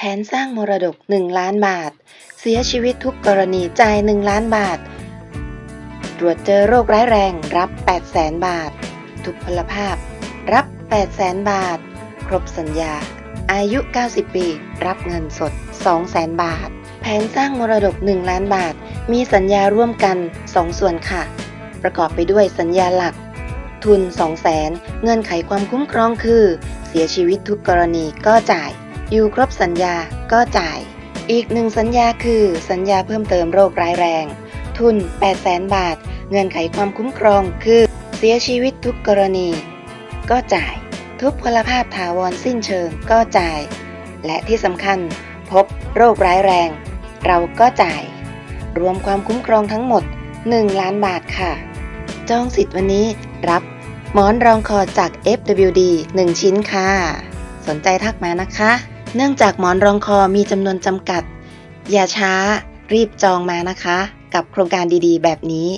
แผนสร้างมรดก 1 ล้านบาท เสียชีวิตทุกกรณีจ่าย 1 ล้านบาท ตรวจเจอโรคร้ายแรงรับ 8 0 0แสนบาท ทุกพลภาพ รับ 8 0 0แสนบาท ครบสัญญา อายุ 90 ปี รับเงินสด 2 0 0แสนบาท แผนสร้างมรดก 1 ล้านบาท มีสัญญาร่วมกัน 2 ส่วนค่ะ ประกอบไปด้วยสัญญาหลัก ทุน 2 0 0แสนเงื่อนไขความคุ้มครองคือ เสียชีวิตทุกกรณีก็จ่าย อยู่ครบสัญญาก็จ่าย อีกหนึ่งสัญญาคือสัญญาเพิ่มเติมโรคร้ายแรง ทุน 8 0 0แสนบาท เงื่อนไขความคุ้มครองคือ เสียชีวิตทุกกรณี ก็จ่าย ทุกพลภาพถาวรสิ้นเชิงก็จ่าย และที่สำคัญ พบโรคร้ายแรง เราก็จ่าย รวมความคุ้มครองทั้งหมด 1 ล้านบาทค่ะ จองสิทธิ์วันนี้รับหมอนรองคอจาก FWD 1 ชิ้นค่ะ สนใจทักมานะคะ เนื่องจากหมอนรองคอมีจำนวนจำกัด อย่าช้า รีบจองมานะคะ กับโครงการดีๆ แบบนี้